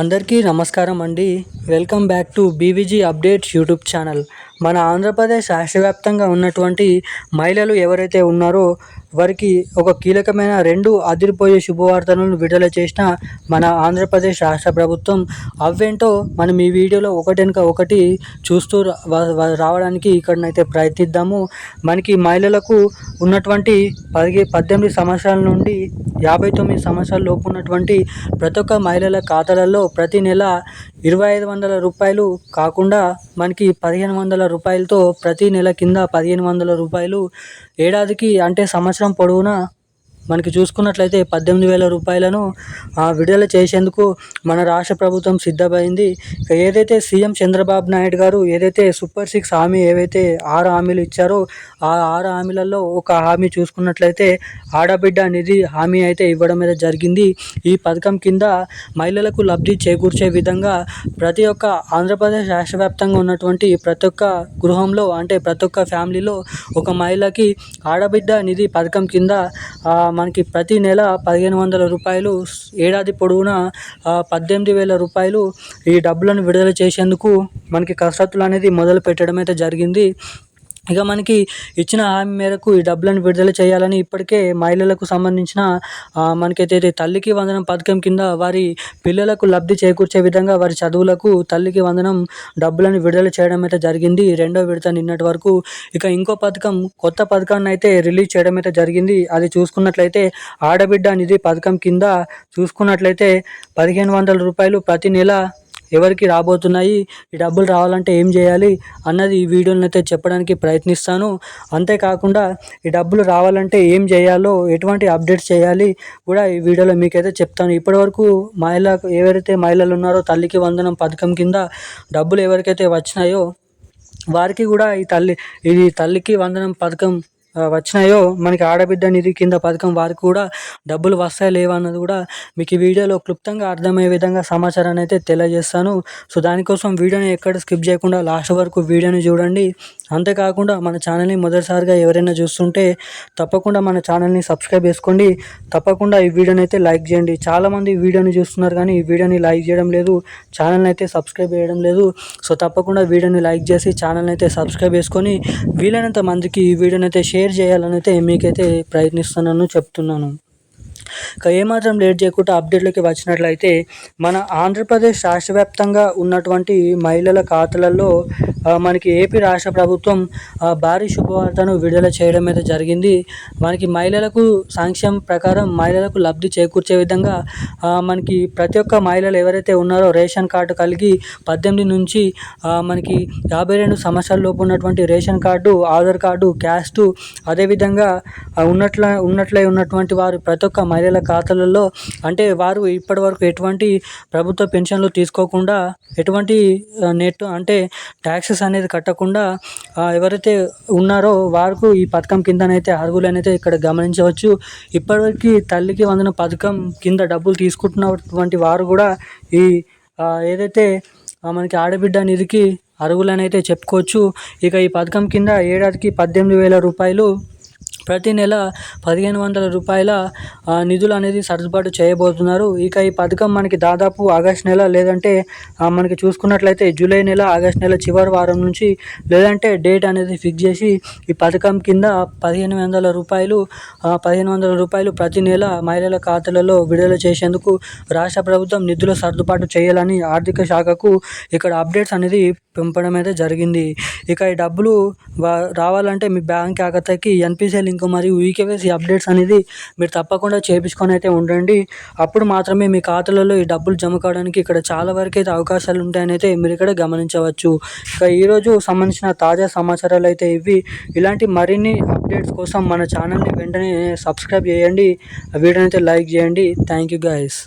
అందరికీ నమస్కారం అండి. Welcome back to BVG updates YouTube channel. మన ఆంధ్రప్రదేశ్ రాష్ట్రవ్యాప్తంగా ఉన్నటువంటి మహిళలు ఎవరైతే ఉన్నారో వారికి ఒక కీలకమైన రెండు అదిరిపోయే శుభవార్తలను విడుదల చేసిన మన ఆంధ్రప్రదేశ్ రాష్ట్ర ప్రభుత్వం అవేంటో మనం ఈ వీడియోలో ఒకటెనక ఒకటి చూస్తూ రావడానికి ఇక్కడనైతే ప్రయత్నిద్దాము. మనకి మహిళలకు ఉన్నటువంటి పది పద్దెనిమిది సంవత్సరాల నుండి యాభై తొమ్మిది సంవత్సరాల లోపు ఉన్నటువంటి ప్రతి ఒక్క మహిళల ఖాతాలలో ప్రతి నెల ఇరవై ఐదు వందల రూపాయలు కాకుండా మనకి పదిహేను వందల రూపాయలతో ప్రతి నెల కింద పదిహేను వందల రూపాయలు ఏడాదికి అంటే సంవత్సరం పొడవునా మనకి చూసుకున్నట్లయితే పద్దెనిమిది వేల రూపాయలను విడుదల చేసేందుకు మన రాష్ట్ర ప్రభుత్వం సిద్ధమైంది. ఏదైతే సీఎం చంద్రబాబు నాయుడు గారు ఏదైతే సూపర్ సిక్స్ హామీ ఏవైతే ఆరు హామీలు ఇచ్చారో ఆ ఆరు హామీలలో ఒక హామీ చూసుకున్నట్లయితే ఆడబిడ్డ నిధి హామీ అయితే ఇవ్వడం మీద జరిగింది. ఈ పథకం కింద మహిళలకు లబ్ధి చేకూర్చే విధంగా ప్రతి ఒక్క ఆంధ్రప్రదేశ్ రాష్ట్ర వ్యాప్తంగా ఉన్నటువంటి ప్రతి ఒక్క గృహంలో అంటే ప్రతి ఒక్క ఫ్యామిలీలో ఒక మహిళకి ఆడబిడ్డ నిధి పథకం కింద మనకి ప్రతి నెల పదిహేను వందల రూపాయలు ఏడాది పొడవునా పద్దెనిమిది వేల రూపాయలు ఈ డబ్బులను విడుదల చేసేందుకు మనకి కసరత్తులు అనేది మొదలు పెట్టడం అయితే జరిగింది. ఇక మనకి ఇచ్చిన హామీ మేరకు ఈ డబ్బులను విడుదల చేయాలని ఇప్పటికే మహిళలకు సంబంధించిన మనకైతే తల్లికి వందనం పథకం కింద వారి పిల్లలకు లబ్ధి చేకూర్చే విధంగా వారి చదువులకు తల్లికి వందనం డబ్బులను విడుదల చేయడం అయితే జరిగింది. రెండో విడత నిన్నటి వరకు ఇక ఇంకో పథకం కొత్త పథకాన్ని అయితే రిలీజ్ చేయడం అయితే జరిగింది. అది చూసుకున్నట్లయితే ఆడబిడ్డ నిధి పథకం కింద చూసుకున్నట్లయితే పదిహేను వందల రూపాయలు ప్రతి నెల ఎవరికి రాబోతున్నాయి ఈ డబ్బులు రావాలంటే ఏం చేయాలి అన్నది ఈ వీడియోని అయితే చెప్పడానికి ప్రయత్నిస్తాను. అంతేకాకుండా ఈ డబ్బులు రావాలంటే ఏం చేయాలో ఎటువంటి అప్డేట్స్ చేయాలి కూడా ఈ వీడియోలో మీకైతే చెప్తాను. ఇప్పటివరకు మహిళకు ఎవరైతే మహిళలు ఉన్నారో తల్లికి వందనం పథకం కింద డబ్బులు ఎవరికైతే వచ్చినాయో వారికి కూడా ఈ తల్లి ఇది తల్లికి వందనం పథకం వచ్చినాయో మనకి ఆడబిడ్డ నిధి కింద పథకం వారికి కూడా డబ్బులు వస్తాయి లేవా అన్నది కూడా మీకు ఈ వీడియోలో క్లుప్తంగా అర్థమయ్యే విధంగా సమాచారాన్ని అయితే తెలియజేస్తాను. సో దానికోసం వీడియోని ఎక్కడ స్కిప్ చేయకుండా లాస్ట్ వరకు వీడియోని చూడండి. అంతేకాకుండా మన ఛానల్ని మొదటిసారిగా ఎవరైనా చూస్తుంటే తప్పకుండా మన ఛానల్ని సబ్స్క్రైబ్ చేసుకోండి. తప్పకుండా ఈ వీడియోని అయితే లైక్ చేయండి. చాలామంది వీడియోని చూస్తున్నారు కానీ ఈ వీడియోని లైక్ చేయడం లేదు. ఛానల్ని అయితే సబ్స్క్రైబ్ చేయడం లేదు. సో తప్పకుండా వీడియోని లైక్ చేసి ఛానల్ని అయితే సబ్స్క్రైబ్ చేసుకొని వీలైనంత మందికి ఈ వీడియోని అయితే షేర్ చేయాలని అయితే మీకైతే ప్రయత్నిస్తున్నాను చెప్తున్నాను. ఇక ఏమాత్రం లేట్ చేయకుండా అప్డేట్లోకి వచ్చినట్లయితే మన ఆంధ్రప్రదేశ్ రాష్ట్ర వ్యాప్తంగా ఉన్నటువంటి మహిళల ఖాతాలలో మనకి ఏపీ రాష్ట్ర ప్రభుత్వం భారీ శుభవార్తను విడుదల చేయడం అయితే జరిగింది. మనకి మహిళలకు సంక్షేమ ప్రకారం మహిళలకు లబ్ధి చేకూర్చే విధంగా మనకి ప్రతి ఒక్క మహిళలు ఎవరైతే ఉన్నారో రేషన్ కార్డు కలిగి పద్దెనిమిది నుంచి మనకి యాభై రెండు సంవత్సరాల లోపు ఉన్నటువంటి ration card Aadhaar card caste అదేవిధంగా ఉన్నట్ల ఉన్నట్లే ఉన్నటువంటి వారు ప్రతి ఒక్క మహిళల ఖాతాలలో అంటే వారు ఇప్పటివరకు ఎటువంటి ప్రభుత్వ పెన్షన్లు తీసుకోకుండా ఎటువంటి నెట్ అంటే ట్యాక్సెస్ అనేది కట్టకుండా ఎవరైతే ఉన్నారో వారికి ఈ పథకం కిందనైతే అర్హులనైతే ఇక్కడ గమనించవచ్చు. ఇప్పటివరకు తల్లికి వందన పథకం కింద డబ్బులు తీసుకుంటున్నటువంటి వారు కూడా ఈ ఏదైతే మనకి ఆడబిడ్డ నిధికి అర్హులనైతే చెప్పుకోవచ్చు. ఇక ఈ పథకం కింద ఏడాదికి పద్దెనిమిది వేల రూపాయలు ప్రతి నెల పదిహేను వందల రూపాయల నిధులు అనేది సర్దుబాటు చేయబోతున్నారు. ఇక ఈ పథకం మనకి దాదాపు ఆగస్ట్ నెల లేదంటే మనకి చూసుకున్నట్లయితే జూలై నెల ఆగస్ట్ నెల చివరి వారం నుంచి లేదంటే డేట్ అనేది ఫిక్స్ చేసి ఈ పథకం కింద పదిహేను వందల రూపాయలు పదిహేను వందల రూపాయలు ప్రతి నెల మహిళల ఖాతాలలో విడుదల చేసేందుకు రాష్ట్ర ప్రభుత్వం నిధుల సర్దుబాటు చేయాలని ఆర్థిక శాఖకు ఇక్కడ అప్డేట్స్ అనేది పెంపడం అయితే జరిగింది. ఇక ఈ డబ్బులు రావాలంటే మీ బ్యాంక్ ఖాతాకి ఎన్పిసిఎల్ ఇంకా మరియు ఈకేవైసీ అప్డేట్స్ అనేది మీరు తప్పకుండా చేయించుకొని అయితే ఉండండి. అప్పుడు మాత్రమే మీ ఖాతాలలో ఈ డబ్బులు జమ కావడానికి ఇక్కడ చాలా వరకు అయితే అవకాశాలు ఉంటాయని అయితే మీరు ఇక్కడ గమనించవచ్చు. ఇక ఈరోజు సంబంధించిన తాజా సమాచారాలు అయితే ఇవి. ఇలాంటి మరిన్ని అప్డేట్స్ కోసం మన ఛానల్ని వెంటనే సబ్స్క్రైబ్ చేయండి. వీడియోని అయితే లైక్ చేయండి. Thank you guys